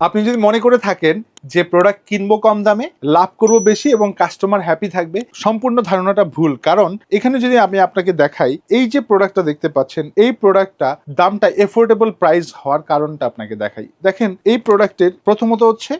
আপনি যদি মনে করে থাকেন যে প্রোডাক্ট কিনবো কম দামে, লাভ করব বেশি এবং কাস্টমার হ্যাপি থাকবে, সম্পূর্ণ ধারণাটা ভুল। কারণ এখানে যদি আমি আপনাকে দেখাই, এই যে প্রোডাক্টটা দেখতে পাচ্ছেন, এই প্রোডাক্টটা দামটা এফোর্ডেবল প্রাইস হওয়ার কারণটা আপনাকে দেখাই। দেখেন, এই প্রোডাক্টের প্রথমত হচ্ছে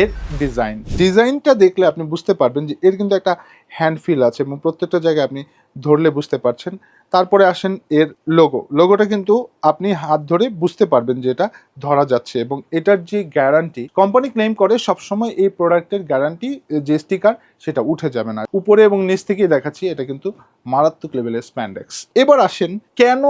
এর ডিজাইন ডিজাইনটা দেখলে আপনি বুঝতে পারবেন যে এর কিন্তু একটা হ্যান্ড ফিল আছে এবং প্রত্যেকটা জায়গায় আপনি ধরলে বুঝতে পারছেন। তারপরে আসেন এর লোগো লোগোটা কিন্তু আপনি হাত ধরে বুঝতে পারবেন যে এটা ধরা যাচ্ছে এবং এটার যে গ্যারান্টি কোম্পানি ক্লেম করে সবসময় এই প্রোডাক্টের গ্যারান্টি যে স্টিকার সেটা উঠে যাবে না। উপরে এবং নিচ থেকে দেখাচ্ছি, এটা কিন্তু মারাত্মক লেভেলের স্প্যান্ডেক্স এবার আসেন, কেন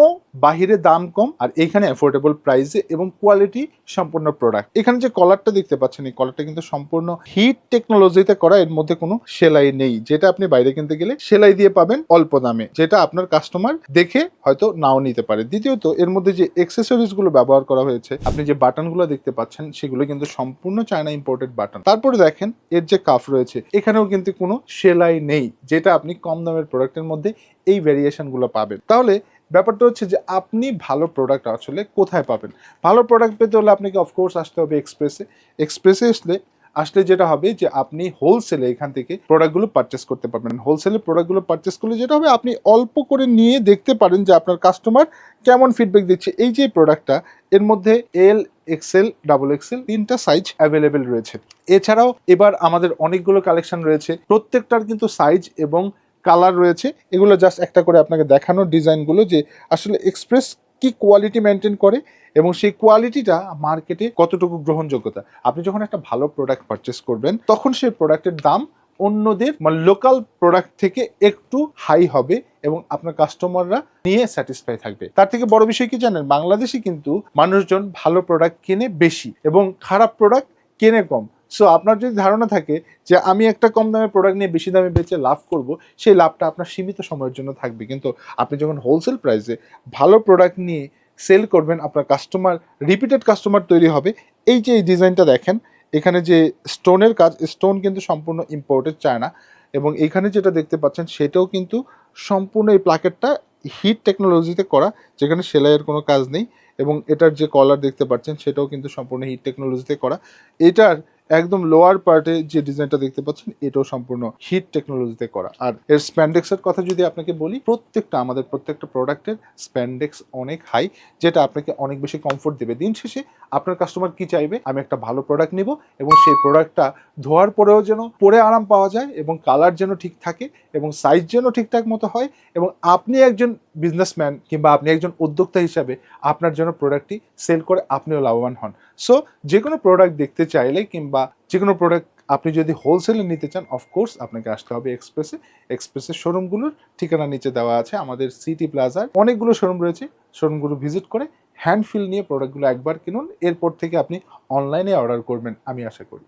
বাহিরে দাম কম আর এখানে অ্যাফোর্ডেবল প্রাইসে এবং কোয়ালিটি সম্পূর্ণ প্রোডাক্ট এখানে যে কলারটা দেখতে পাচ্ছেন, এই কলারটা কিন্তু সম্পূর্ণ হিট টেকনোলজিতে করা, এর মধ্যে কোনো সেলাই নেই। যেটা আপনি বাইরে কিনতে গেলে সেলাই দিয়ে পাবেন অল্প দামে যেটা আপনার কাস্টমার দেখে হয়তো নাও নিতে পারে। দ্বিতীয়ত, এর মধ্যে যে এক্সেসরিজগুলো ব্যবহার করা হয়েছে, আপনি যে বাটনগুলো দেখতে পাচ্ছেন, সেগুলো কিন্তু সম্পূর্ণ চায়না ইম্পোর্টেড বাটন তারপরে দেখেন, এর যে কাফ রয়েছে, এখানেও কিন্তু কোনো সেলাই নেই, যেটা আপনি কম দামের প্রোডাক্টের মধ্যে এই ভেরিয়েশনগুলো পাবেন। তাহলে, ব্যাপারটা হচ্ছে যে আপনি ভালো প্রোডাক্ট আসলে কোথায় পাবেন? ভালো প্রোডাক্ট পেতে হলে আপনাকে অফকোর্স আসতে হবে এক্সপ্রেসে এক্সপ্রেসে আসলে আসলে যেটা হবে যে আপনি হোলসেলে এখান থেকে প্রোডাক্টগুলো পারচেস করতে পারবেন। হোলসেলে প্রোডাক্টগুলো পারচেস করলে যেটা হবে, আপনি অল্প করে নিয়ে দেখতে পারেন যে আপনার কাস্টমার কেমন ফিডব্যাক দিচ্ছে। এই যে প্রোডাক্টটা এর মধ্যে এল এক্সেল ডাবল এক্সেল তিনটা সাইজ অ্যাভেলেবেল রয়েছে। এছাড়াও এবার আমাদের অনেকগুলো কালেকশন রয়েছে। প্রত্যেকটার কিন্তু সাইজ এবং কালার রয়েছে। এগুলো জাস্ট একটা করে আপনাকে দেখানো ডিজাইনগুলো যে আসলে এক্সপ্রেস কি কোয়ালিটি মেনটেন করে এবং সেই কোয়ালিটিটা মার্কেটে কতটুকু গ্রহণযোগ্যতা। আপনি যখন একটা ভালো প্রোডাক্ট পারচেস করবেন, তখন সেই প্রোডাক্টের দাম অন্যদের মানে লোকাল প্রোডাক্ট থেকে একটু হাই হবে এবং আপনার কাস্টমাররা নিয়ে স্যাটিসফাই থাকবে। তার থেকে বড় বিষয় কি জানেন? বাংলাদেশে কিন্তু মানুষজন ভালো প্রোডাক্ট কেনে বেশি এবং খারাপ প্রোডাক্ট কেনে কম। সো আপনার যদি ধারণা থাকে যে আমি একটা কম দামের প্রোডাক্ট নিয়ে বেশি দামে বেচে লাভ করব, সেই লাভটা আপনার সীমিত সময়ের জন্য থাকবে। কিন্তু আপনি যখন হোলসেল প্রাইসে ভালো প্রোডাক্ট নিয়ে সেল করবেন, আপনার কাস্টমার রিপিটেড কাস্টমার তৈরি হবে। এই যে এই ডিজাইনটা দেখেন, এখানে যে স্টোনের কাজ স্টোন কিন্তু সম্পূর্ণ ইম্পোর্টেড চায় না এবং এখানে যেটা দেখতে পাচ্ছেন, সেটাও কিন্তু সম্পূর্ণ এই প্লাকেটটা হিট টেকনোলজিতে করা, যেখানে সেলাইয়ের কোনো কাজ নেই এবং এটার যে কলার দেখতে পাচ্ছেন, সেটাও কিন্তু সম্পূর্ণ হিট টেকনোলজিতে করা। এটার একদম লোয়ার পার্টে যে ডিজাইনটা দেখতে পাচ্ছেন, এটাও সম্পূর্ণ হিট টেকনোলজিতে করা। আর এর স্প্যান্ডেক্সের কথা যদি আপনাকে বলি, প্রত্যেকটা আমাদের প্রত্যেকটা প্রোডাক্টের স্প্যান্ডেক্স অনেক হাই যেটা আপনাকে অনেক বেশি কমফোর্ট দেবে। দিন শেষে আপনার কাস্টমার কি চাইবে? আমি একটা ভালো প্রোডাক্ট নিব এবং সেই প্রোডাক্টটা ধোয়ার পরেও যেন পরে আরাম পাওয়া যায় এবং কালার যেন ঠিক থাকে এবং সাইজ যেন ঠিকঠাক মতো হয় এবং আপনি একজন বিজনেসম্যান কিংবা আপনি একজন উদ্যোক্তা হিসাবে আপনার জন্য প্রোডাক্টটি সেল করে আপনিও লাভবান হন। সো যে কোনো প্রোডাক্ট দেখতে চাইলে কিংবা যে কোনো প্রোডাক্ট আপনি যদি হোলসেলে নিতে চান অফকোর্স আপনাকে আসতে হবে এক্সপ্রেসে এক্সপ্রেসের শোরুমগুলোর ঠিকানা নিচে দেওয়া আছে। আমাদের সিটি প্লাজার অনেকগুলো শোরুম রয়েছে। শোরুমগুলো ভিজিট করে হ্যান্ড ফিল নিয়ে প্রোডাক্টগুলো একবার কিনুন। এরপর থেকে আপনি অনলাইনে অর্ডার করবেন, আমি আশা করি।